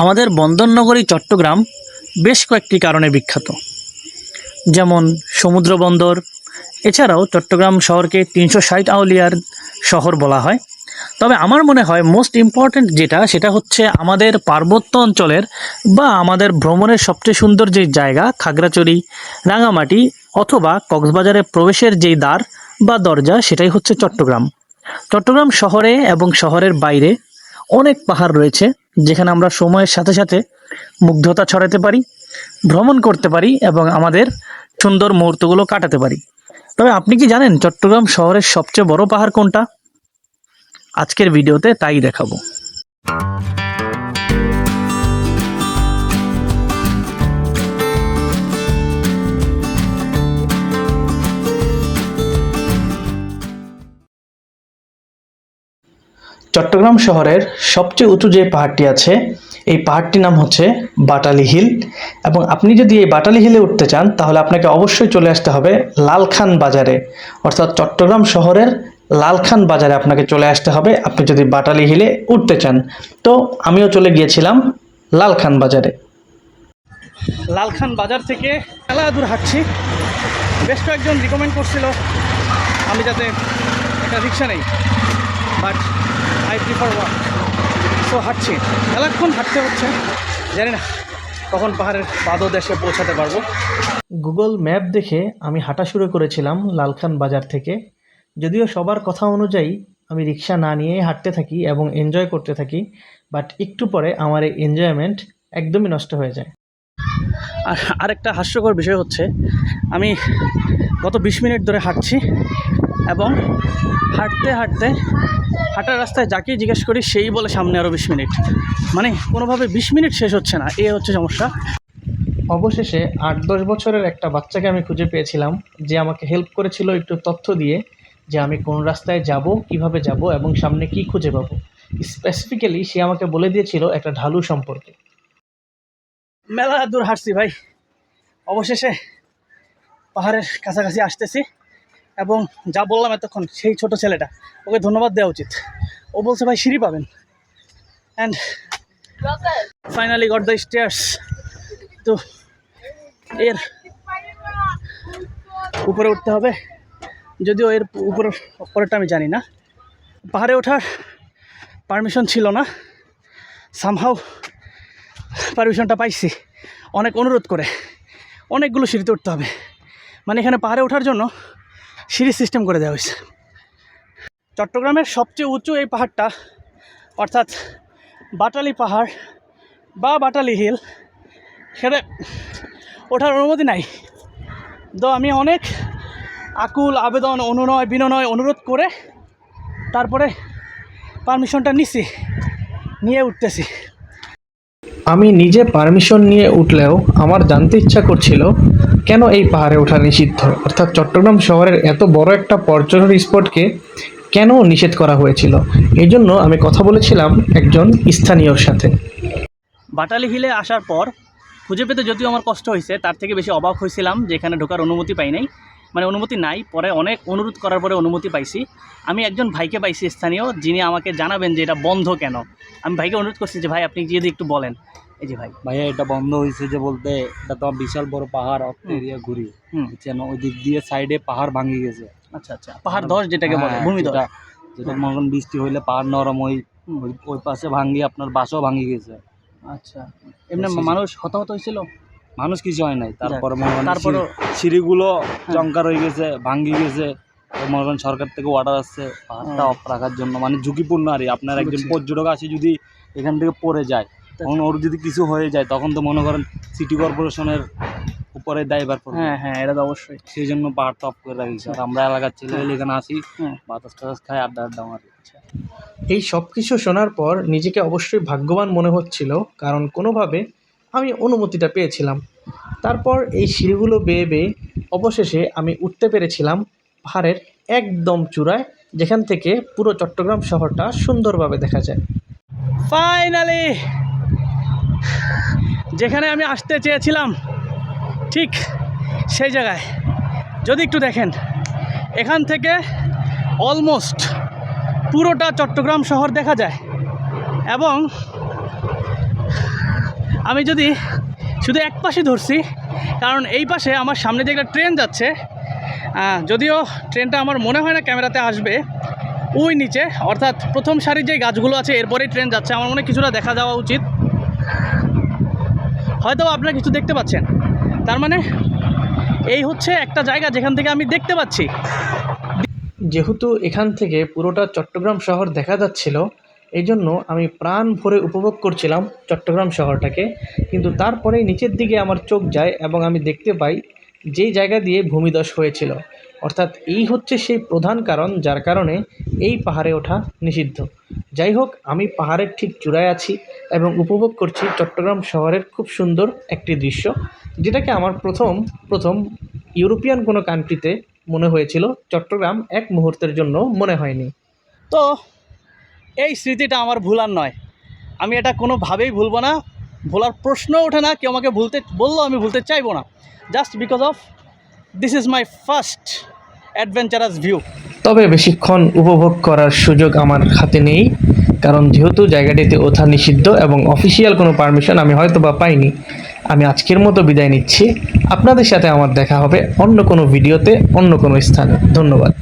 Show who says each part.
Speaker 1: আমাদের বন্দরনগরী, চট্টগ্রাম বেশ কয়েকটি কারণে বিখ্যাত। যেমন সমুদ্র বন্দর, এছাড়াও চট্টগ্রাম শহরকে তিনশো ষাট আউলিয়ার শহর বলা হয়। তবে আমার মনে হয় মোস্ট ইম্পর্ট্যান্ট যেটা, সেটা হচ্ছে আমাদের পার্বত্য অঞ্চলের বা আমাদের ভ্রমণের সবচেয়ে সুন্দর যে জায়গা খাগড়াচড়ি রাঙামাটি অথবা কক্সবাজারে প্রবেশের যেই দ্বার বা দরজা, সেটাই হচ্ছে চট্টগ্রাম। চট্টগ্রাম শহরে এবং শহরের বাইরে অনেক পাহাড় রয়েছে। যেখানে আমরা সময়ের সাথে সাথে মুগ্ধতা ছড়াতে পারি, ভ্রমণ করতে পারি এবং আমাদের সুন্দর মুহূর্তগুলো কাটাতে পারি। তবে আপনি কি জানেন চট্টগ্রাম শহরের সবচেয়ে বড় পাহাড় কোনটা? আজকের ভিডিওতে তাই দেখাবো। চট্টগ্রাম শহরের সবচেয়ে উঁচু যে পাহাড়টি আছে, এই পাহাড়টির নাম হচ্ছে বাটালি হিল। এবং আপনি যদি এই বাটালি হিলে উঠতে চান, তাহলে আপনাকে অবশ্যই চলে আসতে হবে লালখান বাজারে। অর্থাৎ চট্টগ্রাম শহরের লালখান বাজারে আপনাকে চলে আসতে হবে, আপনি যদি বাটালি হিলে উঠতে চান। তো আমিও চলে গিয়েছিলাম লালখান বাজারে। লালখান বাজার থেকে মেলা দূর হাঁটছি। বেশ কয়েকজন রিকমেন্ড করছিল, আমি যাতে একটা রিক্সা নেই। But I prefer walk so হাঁটছি। মেলাক্ষণ হাঁটতে হচ্ছে। জানি না কখন পাহাড়ের পাদদেশে পৌঁছাতে পারব। গুগল ম্যাপ দেখে আমি হাঁটা শুরু করেছিলাম লালখান বাজার থেকে। যদিও সবার কথা অনুযায়ী আমি রিক্সা না নিয়েই হাঁটতে থাকি এবং এনজয় করতে থাকি বাট একটু পরে আমার এই এনজয়মেন্ট একদমই নষ্ট হয়ে যায়। আর আরেকটা হাস্যকর বিষয় হচ্ছে আমি গত বিশ মিনিট ধরে হাঁটছি। এবং হাঁটতে হাঁটতে হাঁটার রাস্তায় যাকেই জিজ্ঞেস করি সেই বলে সামনে আরও বিশ মিনিট। মানে কোনোভাবে বিশ মিনিট শেষ হচ্ছে না এ হচ্ছে সমস্যা। অবশেষে আট দশ বছরের একটা বাচ্চাকে আমি খুঁজে পেয়েছিলাম যে আমাকে হেল্প করেছিল একটু তথ্য দিয়ে যে আমি কোন রাস্তায় যাব কীভাবে যাব এবং সামনে কি খুঁজে পাবো। স্পেসিফিক্যালি সে আমাকে বলে দিয়েছিল একটা ঢালু সম্পর্কে। মেলা দূর হাঁটছি ভাই। অবশেষে পাহাড়ের কাছাকাছি আসতেছি। এবং যা বললাম এতক্ষণ, সেই ছোট ছেলেটা। ওকে ধন্যবাদ দেওয়া উচিত। ও বলছে, ভাই, সিঁড়ি পাবেন। And finally got the stairs তো এর উপরে উঠতে হবে। যদিও এর উপরে, পরেরটা আমি জানি না। পাহাড়ে ওঠার পারমিশন ছিল না। সামহাও পারমিশনটা পাইছি। অনেক অনুরোধ করে। অনেকগুলো সিঁড়িতে উঠতে হবে। মানে এখানে পাহাড়ে ওঠার জন্য সিঁড়ি সিস্টেম করে দেওয়া হয়েছে। চট্টগ্রামের সবচেয়ে উঁচু এই পাহাড়টা, অর্থাৎ বাটালি পাহাড় বা বাটালি হিল, সেটা ওঠার অনুমতি নাই। তো আমি অনেক আকুল আবেদন, অনুনয়, বিনয়, অনুরোধ করে তারপরে পারমিশনটা নিছি, নিয়ে উঠতেছি। আমি নিজে পারমিশন নিয়ে উঠলেও আমার জানতে ইচ্ছা করছিল, কেন এই পাহাড়ে ওঠা নিষিদ্ধ? অর্থাৎ চট্টগ্রাম শহরের এত বড় একটা পর্যটন স্পটকে কেন নিষেধ করা হয়েছিল? এই জন্য আমি কথা বলেছিলাম একজন স্থানীয়র সাথে। বাটালি হিলে আসার পর খুঁজে পেতে যদিও আমার কষ্ট হয়েছে, তার থেকে বেশি অবাক হয়েছিলাম যে এখানে ঢোকার অনুমতি পাই নাই। মানে অনুমতি নাই পরে অনেক অনুরোধ করার পরে অনুমতি পাইছি। আমি একজন ভাইকে পাইছি স্থানীয় যিনি আমাকে জানাবেন যে এটা বন্ধ কেন। আমি ভাইকে অনুরোধ করছি যে ভাই আপনি যদি একটু বলেন। এই যে ভাই।
Speaker 2: ভাইয়া এটা বন্ধ হয়েছে যে বলতে এটা তো বিশাল বড় পাহাড় অত এরিয়া ঘুরি।
Speaker 1: হুম।
Speaker 2: বুঝছেন? ওই দিক দিয়ে সাইডে পাহাড় ভাঙি গেছে।
Speaker 1: আচ্ছা আচ্ছা। পাহাড় ধস যেটাকে বলে
Speaker 2: হ্যাঁ,
Speaker 1: ভূমি ধস।
Speaker 2: যেটা- মনে করেন বৃষ্টি হইলে পাহাড় নরম ওই ওই- পাশে ভাঙ্গি আপনার বাসও ভাঙি গেছে।
Speaker 1: আচ্ছা। এমনি মানুষ হতাহত হয়েছিল
Speaker 2: মানুষ কিছু হয় নাই। তারপর
Speaker 1: তারপরও
Speaker 2: সিঁড়িগুলো জঙ্কার হয়ে গেছে ভাঙ্গি গেছে। মনে করেন সরকার থেকে অর্ডার আসছে পাহাড়টা অফ রাখার জন্য। মানে ঝুঁকিপূর্ণ আর আপনার একজন পর্যটক আসে যদি এখান থেকে পড়ে যায় তখন ওর যদি কিছু হয়ে যায় তখন তো মনে করেন সিটি কর্পোরেশনের উপরে দায়বার পড়বে।
Speaker 1: হ্যাঁ হ্যাঁ এটা তো অবশ্যই।
Speaker 2: সেই জন্য পাহাড়টা অফ করে রাখিস আর আমরা এলাকার ছেলে
Speaker 1: হ্যাঁ।
Speaker 2: এখানে আসি বাতাস টাতাস খাই আড্ডা আড্ডা মারি।
Speaker 1: এই সব কিছু শোনার পর নিজেকে অবশ্যই ভাগ্যবান মনে হচ্ছিল কারণ কোনোভাবে আমি অনুমতিটা পেয়েছিলাম। তারপর এই সিঁড়িগুলো বেয়ে বেয়ে অবশেষে আমি উঠতে পেরেছিলাম পাহাড়ের একদম চূড়ায়, যেখান থেকে পুরো চট্টগ্রাম শহরটা সুন্দরভাবে দেখা যায়। ফাইনালি যেখানে আমি আসতে চেয়েছিলাম, ঠিক সেই জায়গায়। যদি একটু দেখেন, এখান থেকে অলমোস্ট পুরোটা চট্টগ্রাম শহর দেখা যায় এবং
Speaker 3: আমি যদি শুধু এক পাশে ধরছি, কারণ এই পাশে আমার সামনে যে একটা ট্রেন যাচ্ছে যদিও ট্রেনটা আমার মনে হয় না ক্যামেরাতে আসবে, ওই নিচে, অর্থাৎ প্রথম সারির যে গাছগুলো আছে, এরপরেই ট্রেন যাচ্ছে, আমার মনে কিছুটা দেখা যাওয়া উচিত। হয়তো আপনারা কিছু দেখতে পাচ্ছেন। তার মানে এই হচ্ছে একটা জায়গা যেখান থেকে আমি দেখতে পাচ্ছি। যেহেতু এখান থেকে পুরোটা চট্টগ্রাম শহর দেখা যাচ্ছিল এই জন্য আমি প্রাণ ভরে উপভোগ করছিলাম চট্টগ্রাম শহরটাকে, কিন্তু তারপরেই নিচের দিকে আমার চোখ যায় এবং আমি দেখতে পাই যেই জায়গা দিয়ে ভূমিধস হয়েছিল। অর্থাৎ এই হচ্ছে সেই প্রধান কারণ যার কারণে এই পাহাড়ে ওঠা নিষিদ্ধ। যাই হোক, আমি পাহাড়ের ঠিক চূড়ায় আছি এবং উপভোগ করছি চট্টগ্রাম শহরের খুব সুন্দর একটি দৃশ্য, যেটাকে আমার প্রথম প্রথম ইউরোপিয়ান কোনো কান্ট্রিতে মনে হয়েছিল, চট্টগ্রাম এক মুহূর্তের জন্য মনে হয়নি। তো এই স্মৃতিটা আমার ভুলার নয়। আমি এটা কোনোভাবেই ভুলবো না। ভোলার প্রশ্ন ওঠে না, কেউ আমাকে ভুলতে, বললেও আমি ভুলতে চাইব না। Just because of this is my first adventurous view তবে বেশিক্ষণ উপভোগ করার সুযোগ আমার হাতে নেই, কারণ যেহেতু জায়গাটিতে ওঠা নিষিদ্ধ এবং অফিসিয়াল কোনো পারমিশন আমি হয়তো বা পাইনি, আমি আজকের মতো বিদায় নিচ্ছি। আপনাদের সাথে আমার দেখা হবে অন্য কোনো ভিডিওতে, অন্য কোনো স্থানে। ধন্যবাদ।